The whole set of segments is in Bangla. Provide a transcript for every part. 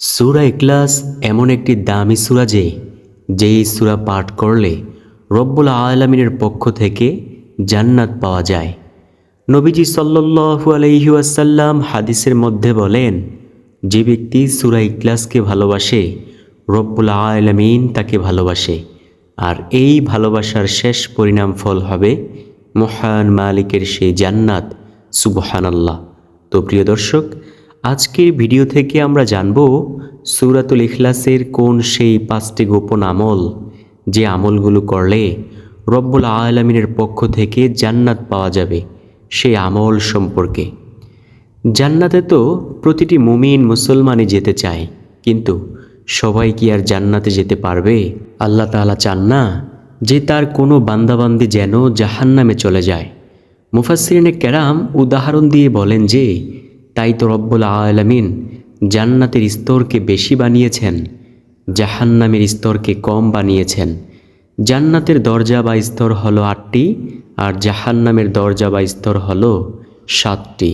সুরা ইকলাস এমন একটি দামি সুরা যে, যেই সুরা পাঠ করলে রব্বুল আলমিনের পক্ষ থেকে জান্নাত পাওয়া যায়। নবীজি সাল্লু আলহিউসাল্লাম হাদিসের মধ্যে বলেন, যে ব্যক্তি সুরা ইকলাসকে ভালোবাসে, রব্বুল আলমিন তাকে ভালোবাসে। আর এই ভালোবাসার শেষ পরিণাম ফল হবে মহান মালিকের সেই জান্নাত, সুবহানাল্লাহ। তো প্রিয় দর্শক আজকের ভিডিও থেকে আমরা জানব সূরাতুল ইখলাসের কোন সেই পাঁচটি গোপন আমল যে আমলগুলো করলে রব্বুল আলমিনের পক্ষ থেকে জান্নাত পাওয়া যাবে সেই আমল সম্পর্কে। জান্নাতে তো প্রতিটি মুমিন মুসলমানই যেতে চায়, কিন্তু সবাই কি আর জান্নাতে যেতে পারবে? আল্লাহ তাআলা চান না যে তার কোনো বান্দাবান্দি যেন জাহান্নামে চলে যায়। মুফাসরিনে ক্যারাম উদাহরণ দিয়ে বলেন যে তাই তো রব্বুল আলমিন জান্নাতের স্তরকে বেশি বানিয়েছেন, জাহান্নামের স্তরকে কম বানিয়েছেন। জান্নাতের দরজা বা স্তর হলো আটটি আর জাহান্নামের দরজা বা স্তর হলো সাতটি।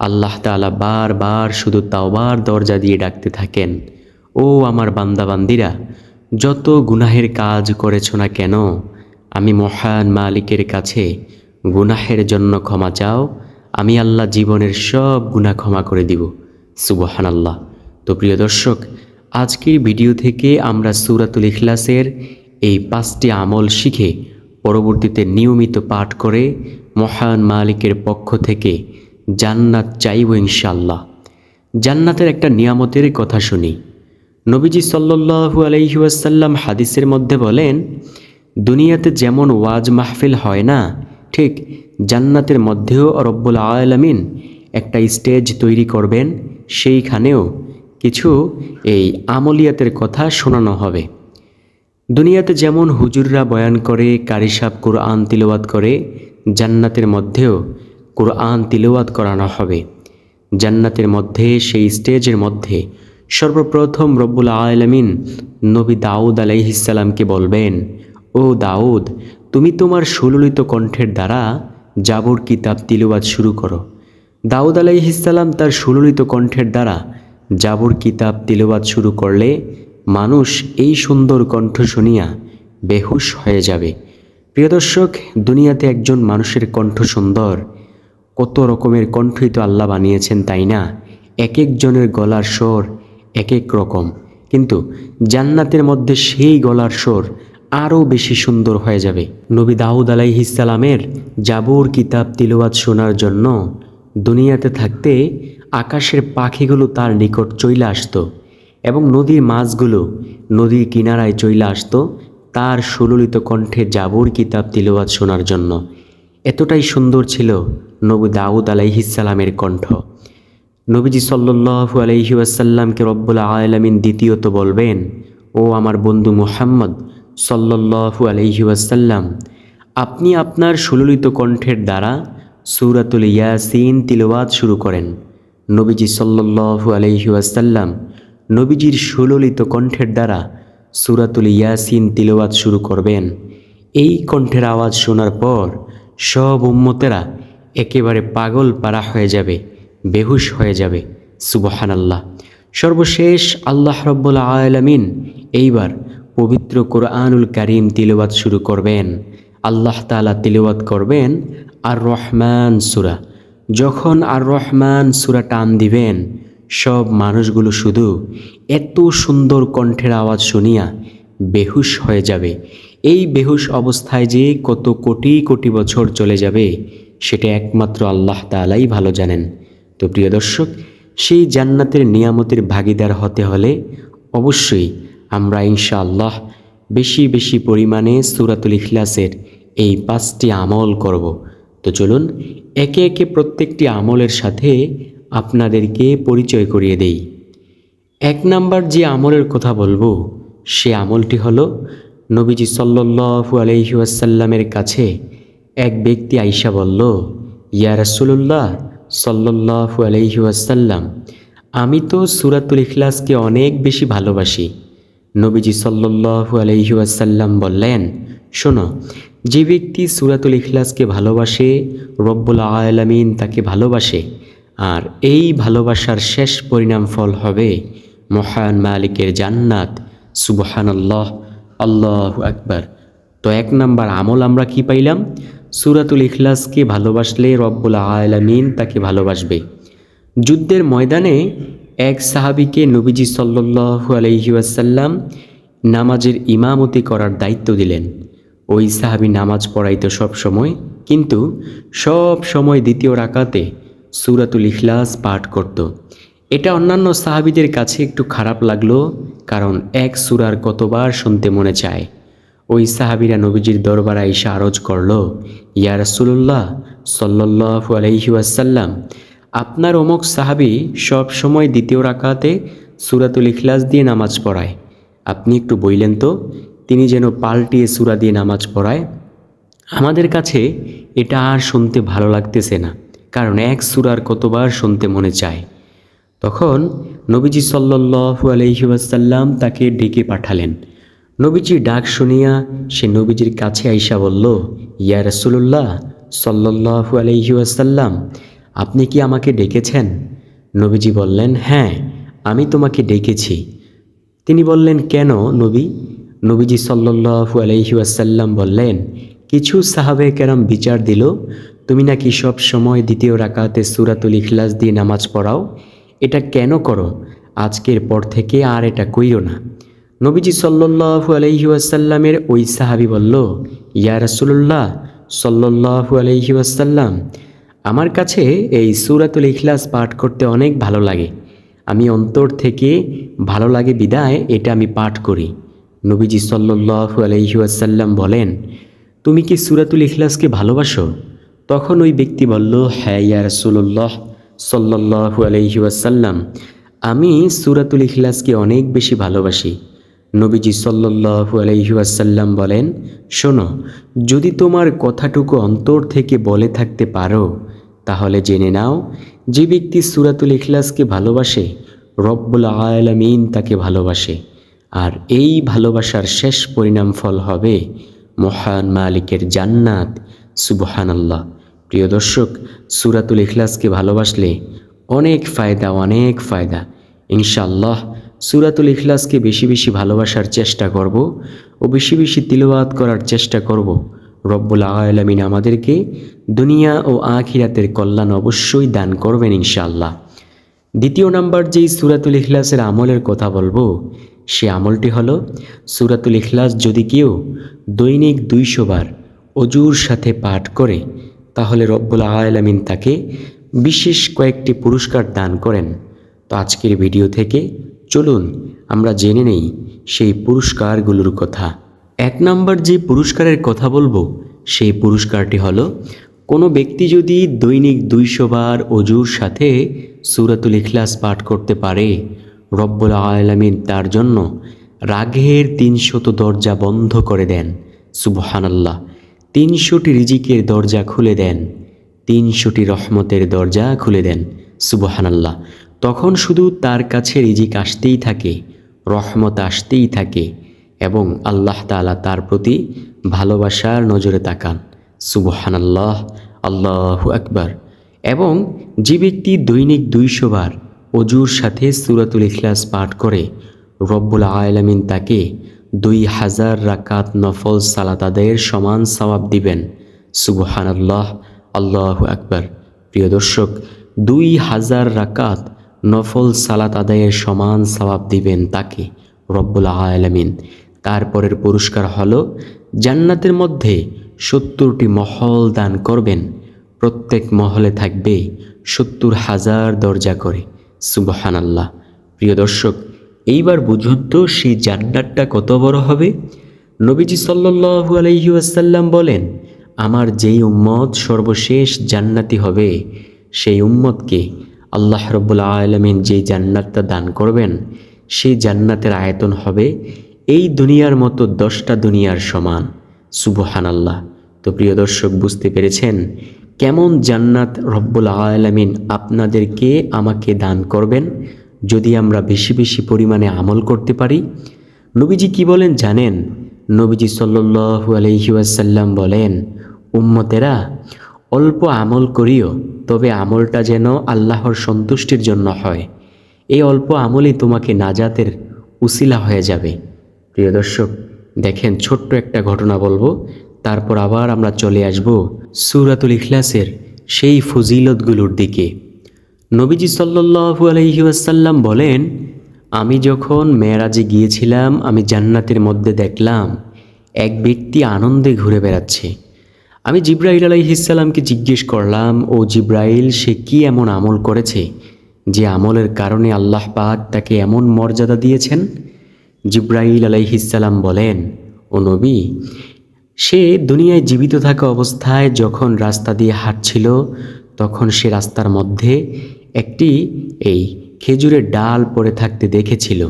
আল্লাহ তাআলা বারবার শুধু তাওবার দরজা দিয়ে ডাকতে থাকেন, ও আমার বান্দাবান্দিরা, যত গুনাহের কাজ করেছ না কেন, আমি মহান মালিকের কাছে গুনাহের জন্য ক্ষমা চাও আমি আল্লাহ জীবনের সব গুনাহ ক্ষমা করে দিব। সুবহান আল্লাহ তো প্রিয় দর্শক, আজকের ভিডিও থেকে আমরা সুরাতুল ইখলাসের এই পাঁচটি আমল শিখে পরবর্তীতে নিয়মিত পাঠ করে মহান মালিকের পক্ষ থেকে জান্নাত চাইব ইনশাল্লাহ জান্নাতের একটা নিয়ামতের কথা শুনি। নবীজি সাল্লু আলহিউসাল্লাম হাদিসের মধ্যে বলেন, দুনিয়াতে যেমন ওয়াজ মাহফিল হয় না, ঠিক জান্নাতের মধ্যেও রব্বুল আলমিন একটা স্টেজ তৈরি করবেন, সেইখানেও কিছু এই আমলিয়াতের কথা শোনানো হবে। দুনিয়াতে যেমন হুজুররা বয়ান করে কারিসাব কোরআন তিলওয়াত করে, জান্নাতের মধ্যেও কোরআন তিলওয়াত করানো হবে। জান্নাতের মধ্যে, সেই স্টেজের মধ্যে সর্বপ্রথম রব্বুল আলমিন নবী দাউদ আলাইহিসাল্লামকে বলবেন, ও দাউদ, তুমি তোমার সুললিত কণ্ঠের দ্বারা জাবর কিতাব তিলওয়াত শুরু করো। দাউদ আলাইহিসাল্লাম তার সুললিত কণ্ঠের দ্বারা জাবর কিতাব তিলওয়াত শুরু করলে মানুষ এই সুন্দর কণ্ঠ শুনিয়া বেহুশ হয়ে যাবে। প্রিয় দর্শক, দুনিয়াতে একজন মানুষের কণ্ঠ সুন্দর, কত রকমের কণ্ঠই তো আল্লাহ বানিয়েছেন, তাই না? এক একজনের গলার স্বর এক এক রকম। কিন্তু জান্নাতের মধ্যে সেই গলার স্বর আরও বেশি সুন্দর হয়ে যাবে। নবী দাউদ আলাইহিসালামের জাবুর কিতাব তিলওয়াত শোনার জন্য দুনিয়াতে থাকতে আকাশের পাখিগুলো তার নিকট চইলে আসতো এবং নদীর মাছগুলো নদীর কিনারায় চইলে আসতো তার সুললিত কণ্ঠে জাবুর কিতাব তিলওয়াত শোনার জন্য। এতটাই সুন্দর ছিল নবী দাউদ আলাইহিসালামের কণ্ঠ। নবীজি সাল্লু আলহি আসাল্লামকে রব্বুল আলমিন দ্বিতীয়ত বলবেন, ও আমার বন্ধু মুহাম্মদ সাল্লু আলহি আসাল্লাম আপনি আপনার সুললিত কণ্ঠের দ্বারা সুরাতুল ইয়াসিন তিলওয়াত শুরু করেন। নবীজি সাল্লু আলহি আসাল্লাম নবীজির সুললিত কণ্ঠের দ্বারা সুরাতুল ইয়াসিন তিলওয়াত শুরু করবেন। এই কণ্ঠের আওয়াজ শোনার পর সব উম্মতেরা একেবারে পাগল পাড়া হয়ে যাবে, বেহুশ হয়ে যাবে। সুবহান আল্লাহ সর্বশেষ আল্লাহ রব্বুল আলমিন এইবার পবিত্র কোরআনুল করিম তিলওয়াত শুরু করবেন। আল্লাহ তালা তিলওয়াত করবেন আর রহমান সুরা। যখন আর রহমান সুরা টান দিবেন, সব মানুষগুলো শুধু এত সুন্দর কণ্ঠের আওয়াজ শুনিয়া বেহুশ হয়ে যাবে। এই বেহুশ অবস্থায় যে কত কোটি কোটি বছর চলে যাবে, সেটা একমাত্র আল্লাহ তালাই ভালো জানেন। তো প্রিয় দর্শক, সেই জান্নাতের নিয়ামতের ভাগিদার হতে হলে অবশ্যই আমরা ইনশা আল্লাহ বেশি বেশি পরিমাণে সুরাতুল ইখলাসের এই পাঁচটি আমল করব। তো চলুন, একে একে প্রত্যেকটি আমলের সাথে আপনাদেরকে পরিচয় করিয়ে দেই। এক নাম্বার যে আমলের কথা বলব, সে আমলটি হল নবীজি সাল্লু আলহিউসাল্লামের কাছে এক ব্যক্তি আইসা বলল, ইয়া রাসুল্লাহ সাল্লু আলহিউসাল্লাম আমি তো সুরাতুল ইখলাসকে অনেক বেশি ভালোবাসি। নবীজি সাল্লু আলহিউসাল্লাম বললেন, শোনো, যে ব্যক্তি সুরাতুল ইখলাসকে ভালোবাসে, রব্বুল আলমিন তাকে ভালোবাসে, আর এই ভালোবাসার শেষ পরিণাম ফল হবে মহান মালিকের জান্নাত। সুবহান আল্লাহ আল্লাহ আকবার। তো এক নাম্বার আমল আমরা কি পাইলাম? সুরাতুল ইখলাসকে ভালোবাসলে রব্বুল আলামিন তাকে ভালোবাসবে। যুদ্ধের ময়দানে এক সাহাবিকে নবীজি সাল্লু আলহি ওয়াসাল্লাম নামাজের ইমামতি করার দায়িত্ব দিলেন ওই সাহাবি নামাজ পড়াইতো সব সময়, কিন্তু সব সময় দ্বিতীয় রাকাতে সুরাতুল ইখলাস পাঠ করত। এটা অন্যান্য সাহাবিদের কাছে একটু খারাপ লাগল, কারণ এক সুরার কতবার শুনতে মনে চায় ওই সাহাবিরা নবীজির দরবার আইসা আরজ করল, ইয়া রাসুল্লাহ সাল্লাহ আলহি ওয়াসাল্লাম আপনার অমুক সাহাবি সব সময় দ্বিতীয় রাকাতে সুরাতুল ইখলাস দিয়ে নামাজ পড়ায়। আপনি একটু বইলেন তো, তিনি যেন পাল্টিয়ে সুরা দিয়ে নামাজ পড়ায়। আমাদের কাছে এটা আর শুনতে ভালো লাগতেছে না, কারণ এক সুরার কতবার শুনতে মনে চায়। তখন নবীজি সাল্লু আলহিউসাল্লাম তাকে ডেকে পাঠালেন। নবীজি ডাক শুনিয়া সে নবীজির কাছে আইসা বলল, ইয়া রসুল্লাহ সাল্লাহু আলহিউসাল্লাম আপনি কি আমাকে ডেকেছেন? নবীজি বললেন হ্যাঁ আমি তোমাকে ডেকেছি। তিনি বললেন, কেন নবী? নবীজি সাল্লু আলহিউসাল্লাম বললেন, কিছু সাহাবে কেরাম বিচার দিল, তুমি নাকি সব সময় দ্বিতীয় রাকাতে সুরাতুল ইখলাস দিয়ে নামাজ পড়াও? এটা কেন করো? আজকের পর থেকে আর এটা কইরো না। নবীজি সাল্লু আলহিউসাল্লামের ওই সাহাবি বলল, ইয়া রাসুল্লাহ সাল্লু আলহিউসাল্লাম আমার কাছে এই সুরাতুল ইখলাস পাঠ করতে অনেক ভালো লাগে। আমি অন্তর থেকে ভালো লাগে বিদায়, এটা আমি পাঠ করি। নবীজি সাল্লু আলহিউসাল্লাম বলেন, তুমি কি সুরাতুল ইখলাসকে ভালোবাসো? তখন ওই ব্যক্তি বলল হ্যাঁ ইয়া রসুল্লাহ সাল্লাহু আলহিউসাল্লাম আমি সুরাতুল ইখলাসকে অনেক বেশি ভালোবাসি। নবীজি সাল্লু আলহিউসাল্লাম বলেন, শোনো, যদি তোমার কথাটুকু অন্তর থেকে বলে থাকতে পারো তাহলে জেনে নাও, যে ব্যক্তি সুরাতুল ইখলাসকে ভালোবাসে, রব্বুল আলমিন তাকে ভালোবাসে। আর এই ভালোবাসার শেষ পরিণাম ফল হবে মহান মালিকের জান্নাত। সুবহান আল্লাহ প্রিয় দর্শক, সুরাতুল ইখলাসকে ভালোবাসলে অনেক ফায়দা অনেক ফায়দা। ইনশাল্লাহ সুরাতুল ইখলাসকে বেশি বেশি ভালোবাসার চেষ্টা করব ও বেশি বেশি তিলবাত করার চেষ্টা করব। রব্বুল আলমিন আমাদেরকে দুনিয়া ও আখিরাতের কল্যাণ অবশ্যই দান করবেন ইনশাল্লাহ দ্বিতীয় নাম্বার যেই সুরাতুল ইখলাসের আমলের কথা বলব, সে আমলটি হল সুরাতুল ইখলাস যদি কেউ দৈনিক দুইশো বার অজুর সাথে পাঠ করে, তাহলে রব্বুল আলমিন তাকে বিশেষ কয়েকটি পুরস্কার দান করেন। তো আজকের ভিডিও থেকে চলুন, আমরা জেনে নেই সেই পুরস্কারগুলোর কথা। এক নাম্বার যে পুরস্কারের কথা বলব, সেই পুরস্কারটি হলো, কোনো ব্যক্তি যদি দৈনিক দুইশো বার অজুর সাথে সুরাতুল ইখলাস পাঠ করতে পারে, রব্বুল আলমিন তার জন্য রাগের তিনশত দরজা বন্ধ করে দেন, সুবহানাল্লাহ। তিনশোটি রিজিকের দরজা খুলে দেন, তিনশোটি রহমতের দরজা খুলে দেন, সুবহানাল্লাহ। তখন শুধু তার কাছে রিজিক আসতেই থাকে, রহমত আসতেই থাকে এবং আল্লাহ তালা তার প্রতি ভালোবাসার নজরে তাকান। সুবহানাল্লাহ, আল্লাহ আকবার। এবং যে ব্যক্তি দৈনিক দুইশো বার অজুর সাথে সুরাতুল ইখলাস পাঠ করে, রব্বুল আলমিন তাকে দুই হাজার রাকাত নফল সালাত আদায়ের সমান সওয়াব দিবেন। সুবহান আল্লাহ আল্লাহ আকবার। প্রিয় দর্শক, দুই হাজার রাকাত নফল সালাত আদায়ের সমান সওয়াব দিবেন তাকে রব্বুল আলমিন। তারপরের পুরস্কার হল, জান্নাতের মধ্যে সত্তরটি মহল দান করবেন। প্রত্যেক মহলে থাকবে সত্তর হাজার দরজা করে। সুবহান আল্লাহ প্রিয় দর্শক, এইবার বুঝুন তো সেই জান্নাতটা কত বড় হবে? নবীজি সাল্লু আলহিউসাল্লাম বলেন, আমার যেই উম্মত সর্বশেষ জান্নাতি হবে, সেই উম্মতকে আল্লাহ রব্বুল্লা আলমিন যেই জান্নাতটা দান করবেন, সেই জান্নাতের আয়তন হবে এই দুনিয়ার মতো দশটা দুনিয়ার সমান। সুবহান আল্লাহ তো প্রিয় দর্শক, বুঝতে পেরেছেন কেমন জান্নাত রব্বুল আলমিন আপনাদেরকে আমাকে দান করবেন? যদি আমরা বেশি বেশি পরিমাণে আমল করতে পারি? নবীজি কি বলেন জানেন? নবীজি সাল্লু আলহিউসাল্লাম বলেন, উম্মতেরা, অল্প আমল করিও, তবে আমলটা যেন আল্লাহর সন্তুষ্টির জন্য হয়। এই অল্প আমলই তোমাকে নাজাতের উসিলা হয়ে যাবে। প্রিয় দর্শক, দেখেন ছোট্ট একটা ঘটনা বলব। তারপর আবার আমরা চলে আসব সুরাতুল ইখলাসের সেই ফজিলতগুলোর দিকে। নবীজি সাল্লু আলহি আসাল্লাম বলেন, আমি যখন মেয়েরাজে গিয়েছিলাম, আমি জান্নাতের মধ্যে দেখলাম এক ব্যক্তি আনন্দে ঘুরে বেড়াচ্ছে। আমি জিব্রাইল আলাইহিসাল্লামকে জিজ্ঞেস করলাম, ও জিব্রাইল, সে কি এমন আমল করেছে যে আমলের কারণে আল্লাহ পাক তাকে এমন মর্যাদা দিয়েছেন? জিব্রাইল আলাইহিসাল্লাম বলেন, ও নবী, সে দুনিয়ায় জীবিত থাকা অবস্থায় যখন রাস্তা দিয়ে হাঁটছিল, তখন সে রাস্তার মধ্যে একটি, এই খেজুরের ডাল পড়ে থাকতে দেখেছিল।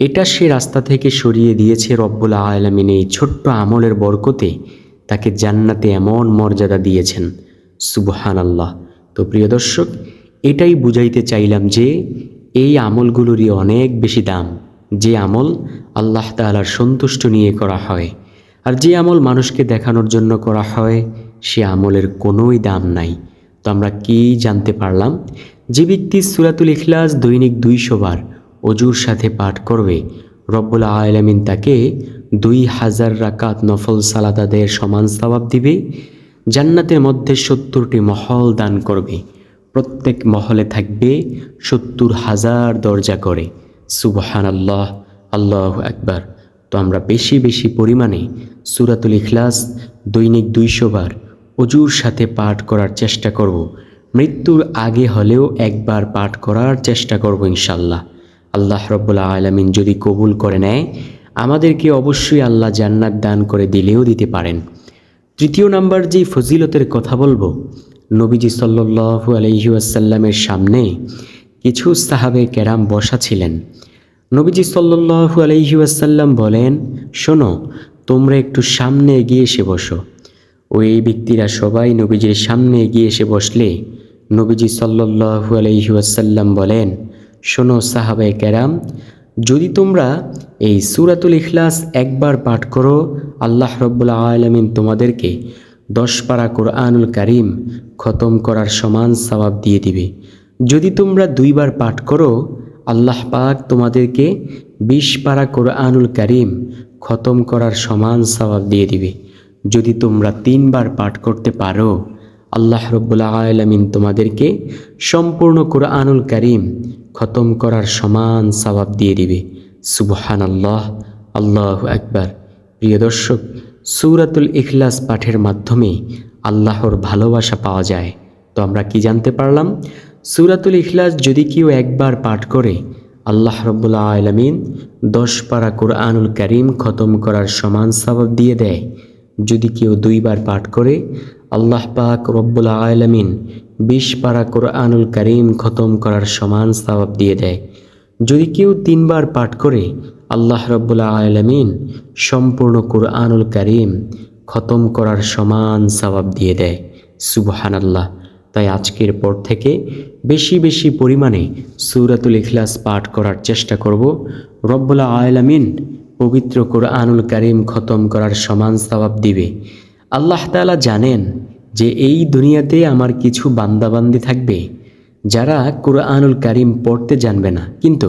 এটা সে রাস্তা থেকে সরিয়ে দিয়েছে রব্বুল আলমিন এই ছোট্ট আমলের বরকতে। তাকে জান্নাতে এমন মর্যাদা দিয়েছেন। সুবহান আল্লাহ তো প্রিয় দর্শক, এটাই বুঝাইতে চাইলাম যে, এই আমলগুলোরই অনেক বেশি দাম। যে আমল আল্লাহ তালার সন্তুষ্ট নিয়ে করা হয়। আর যে আমল মানুষকে দেখানোর জন্য করা হয়, সে আমলের কোনোই দাম নাই। তো আমরা কি জানতে পারলাম? যে ব্যক্তি সুরাতুল ইখলাস দৈনিক দুইশো বার অজুর সাথে পাঠ করবে, রব্বুল আলমিন তাকে দুই হাজার রাকাত নফল সালাদাদের সমান সবাব দিবে, জান্নাতের মধ্যে সত্তরটি মহল দান করবে, প্রত্যেক মহলে থাকবে সত্তর হাজার দরজা করে। সুবহান আল্লাহ আল্লাহ একবার তো আমরা বেশি বেশি পরিমাণে সুরাতুল ইখলাস দৈনিক দুইশো বার অজুর সাথে পাঠ করার চেষ্টা করব। মৃত্যুর আগে হলেও একবার পাঠ করার চেষ্টা করব ইনশাল্লাহ আল্লাহ রব্বুল্লা আলমিন যদি কবুল করে নেয়, আমাদেরকে অবশ্যই আল্লাহ জান্নাত দান করে দিলেও দিতে পারেন। তৃতীয় নাম্বার যে ফজিলতের কথা বলব, নবীজি সাল্লু আলহিউসাল্লামের সামনে কিছু সাহাবে কেরাম বসা ছিলেন। নবীজি সাল্লু আলহিউসাল্লাম বলেন, শোনো, তোমরা একটু সামনে এগিয়ে এসে বসো। ও এই ব্যক্তিরা সবাই নবীজির সামনে এগিয়ে এসে বসলে, নবীজি সাল্লু আলহিউসাল্লাম বলেন, শোনো সাহাবে কেরাম, যদি তোমরা এই সুরাতুল ইখলাস একবার পাঠ করো, আল্লাহ রব্বুল্লা আলমিন তোমাদেরকে দশ পারা কোরআনুল কারিম খতম করার সমান সবাব দিয়ে দিবে। যদি তোমরা দুইবার পাঠ করো, আল্লাহ পাক তোমাদেরকে বিশ পারা কোরআনুল কারিম খতম করার সমান সবাব দিয়ে দিবে। যদি তোমরা তিনবার পাঠ করতে পারো, আল্লাহ রব্বুল্লা আলমিন তোমাদেরকে সম্পূর্ণ কোরআনুল কারিম খতম করার সমান সবাব দিয়ে দিবে। সুবহান আল্লাহ আল্লাহ একবার প্রিয় দর্শক, সুরাতুল ইখলাস পাঠের মাধ্যমে আল্লাহর ভালোবাসা পাওয়া যায়। তো আমরা কি জানতে পারলাম? সুরাতুল ইখলাস যদি কেউ একবার পাঠ করে, আল্লাহ রব্বুল্লা আলমিন দশ পারা কোরআনুল করিম খতম করার সমান সবাব দিয়ে দেয়। যদি কেউ দুইবার পাঠ করে, আল্লাহ পাক রব্বুল আলমিন বিশ পারা কোরআনুল করিম খতম করার সমান সবাব দিয়ে দেয়। যদি কেউ তিনবার পাঠ করে, আল্লাহ রব্বুল্লা আলমিন সম্পূর্ণ কোরআনুল করিম খতম করার সমান সবাব দিয়ে দেয়। সুবহান আল্লাহ তাই আজকের পর থেকে বেশি বেশি পরিমাণে সুরাতুল ইখলাস পাঠ করার চেষ্টা করব। রব্বুল্লা আলমিন পবিত্র কোরআনুল করিম খতম করার সমান সবাব দিবে। আল্লাহ তালা জানেন যে এই দুনিয়াতে আমার কিছু বান্দাবান্দি থাকবে যারা কোরআনুল কারিম পড়তে জানবে না। কিন্তু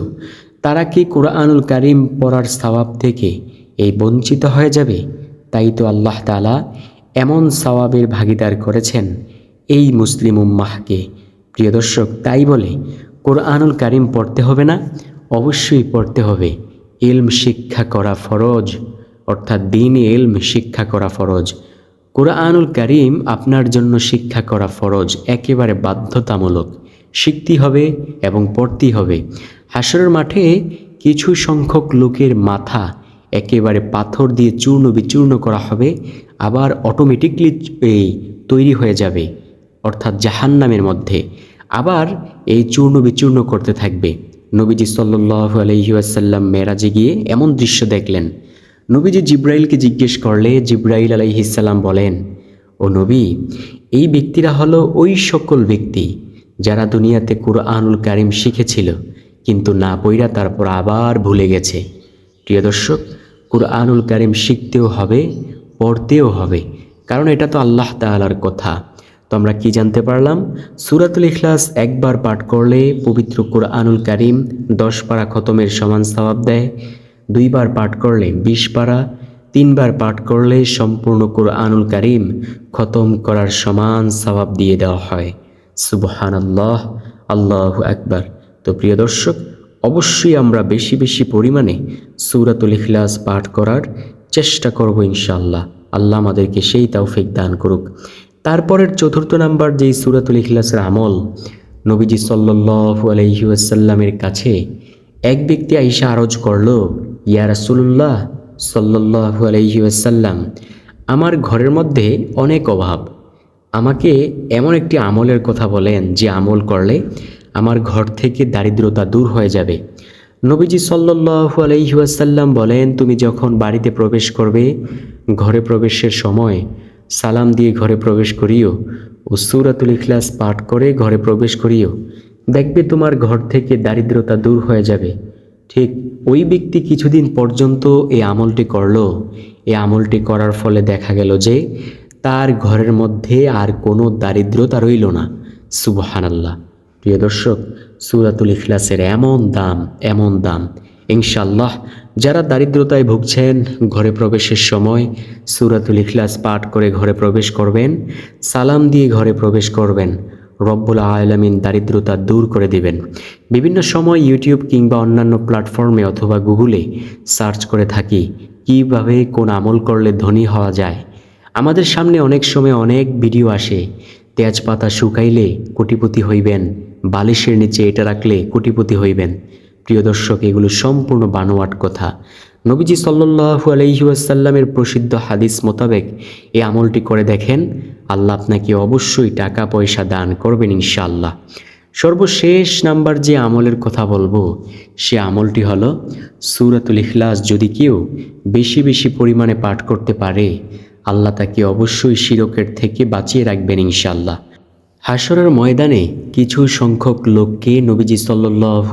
তারা কি কোরআনুল কারিম পড়ার সওয়াব থেকে এই বঞ্চিত হয়ে যাবে? তাই তো আল্লাহ তালা এমন সওয়াবের ভাগিদার করেছেন এই মুসলিম উম্মাহকে। প্রিয় দর্শক, তাই বলে কোরআনুল কারিম পড়তে হবে না, অবশ্যই পড়তে হবে। এলম শিক্ষা করা ফরজ, অর্থাৎ দিন এলম শিক্ষা করা ফরজ। কোরআনুল কারিম আপনার জন্য শিক্ষা করা ফরজ, একেবারে বাধ্যতামূলক। শিখতে হবে এবং পড়তেই হবে। হাসরের মাঠে কিছু সংখ্যক লোকের মাথা একেবারে পাথর দিয়ে চূর্ণ বিচূর্ণ করা হবে, আবার অটোমেটিকলি তৈরি হয়ে যাবে। অর্থাৎ জাহান্নামের মধ্যে, আবার এই চূর্ণ বিচূর্ণ করতে থাকবে। নবীজি সাল্লু আলহিউসাল্লাম মেরাজে গিয়ে এমন দৃশ্য দেখলেন। নবীজি জিব্রাইলকে জিজ্ঞেস করলে, জিব্রাইল আলাইহিসাল্লাম বলেন, ও নবী, এই ব্যক্তিরা হলো ওই সকল ব্যক্তি যারা দুনিয়াতে কুরআনুল কারিম শিখেছিল, কিন্তু না পইরা তারপর আবার ভুলে গেছে। প্রিয় দর্শক, কুরআনুল কারিম শিখতেও হবে, পড়তেও হবে, কারণ এটা তো আল্লাহ তাআলার কথা। তো আমরা কি জানতে পারলাম? সুরাতুল ইখলাস একবার পাঠ করলে পবিত্র কোরআনুল কারিম দশ পারা খতমের সমান সওয়াব দেয়। দুইবার পাঠ করলে বিশ পারা, তিনবার পাঠ করলে সম্পূর্ণ কোরআনুল কারিম খতম করার সমান সওয়াব দিয়ে দেওয়া হয়। সুবহান আল্লাহ আল্লাহ একবার তো প্রিয় দর্শক, অবশ্যই আমরা বেশি বেশি পরিমাণে সূরাতুল ইখলাস পাঠ করার চেষ্টা করব ইনশাআল্লাহ। আল্লাহ আমাদেরকে সেই তৌফিক দান করুক। তারপরের চতুর্থ নাম্বার যেই সূরাতুল ইখলাসের আমল, নবীজি সাল্লাল্লাহু আলাইহি ওয়াসাল্লামের কাছে এক ব্যক্তি আইসা আরজ করল, ইয়া রাসূলুল্লাহ সাল্লাল্লাহু আলাইহি ওয়াসাল্লাম, আমার ঘরের মধ্যে অনেক অভাব। আমাকে এমন একটি আমলের কথা বলেন যে আমল করলে আমার ঘর থেকে দারিদ্রতা দূর হয়ে যাবে। নবীজি সাল্লাল্লাহু আলাইহি ওয়াসাল্লাম বলেন, তুমি যখন বাড়িতে প্রবেশ করবে, ঘরে প্রবেশের সময় সালাম দিয়ে ঘরে প্রবেশ করিও ও সুরাতুল ইখলাস পাঠ করে ঘরে প্রবেশ করিও। দেখবে তোমার ঘর থেকে দারিদ্রতা দূর হয়ে যাবে। ঠিক ওই ব্যক্তি কিছুদিন পর্যন্ত এই আমলটি করল। এই আমলটি করার ফলে দেখা গেল যে তার ঘরের মধ্যে আর কোনো দারিদ্রতা রইল না। সুবহানাল্লাহ। প্রিয় দর্শক, সুরাতুল ইখলাসের এমন দাম এমন দাম। ইনশাল্লাহ যারা দারিদ্রতায় ভুগছেন, ঘরে প্রবেশের সময় সুরাতুল ইখলাস পাঠ করে ঘরে প্রবেশ করবেন, সালাম দিয়ে ঘরে প্রবেশ করবেন, রব্বুল আলমিন দারিদ্রতা দূর করে দিবেন। বিভিন্ন সময় ইউটিউব কিংবা অন্যান্য প্ল্যাটফর্মে অথবা গুগলে সার্চ করে থাকি, কীভাবে কোন আমল করলে ধনী হওয়া যায়। আমাদের সামনে অনেক সময় অনেক ভিডিও আসে, তেজপাতা শুকাইলে কোটিপতি হইবেন, বালিশের নিচে এটা রাখলে কোটিপতি হইবেন। প্রিয় দর্শক, এগুলো সম্পূর্ণ বানোয়াট কথা। নবীজি সাল্লু আলহিউসাল্লামের প্রসিদ্ধ হাদিস মোতাবেক এই আমলটি করে দেখেন, আল্লাহ আপনাকে অবশ্যই টাকা পয়সা দান করবেন ইনশাআল্লাহ। সর্বশেষ নাম্বার যে আমলের কথা বলব, সে আমলটি হলো সুরাতুল ইখলাস। যদি কেউ বেশি বেশি পরিমাণে পাঠ করতে পারে, আল্লাহ তাকে অবশ্যই শিরকের থেকে বাঁচিয়ে রাখবেন ইনশাআল্লাহ। হাসরের ময়দানে কিছু সংখ্যক লোককে নবীজি সাল্লু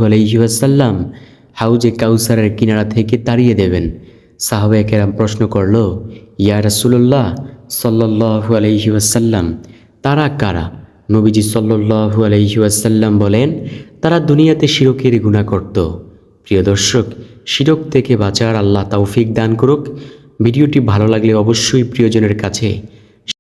আলহিহাসাল্লাম হাউজে কাউসারের কিনারা থেকে তাড়িয়ে দেবেন। সাহাবে কেরাম প্রশ্ন করল, ইয়া রাসুল্লাহ সাল্লাহু আলহিহাসাল্লাম তারা কারা? নবীজি সাল্লু আলহিহাসাল্লাম বলেন, তারা দুনিয়াতে শিরকের গুণা করত। প্রিয় দর্শক, শিরক থেকে বাঁচার আল্লাহ তৌফিক দান করুক। ভিডিওটি ভালো লাগলে অবশ্যই প্রিয়জনের কাছে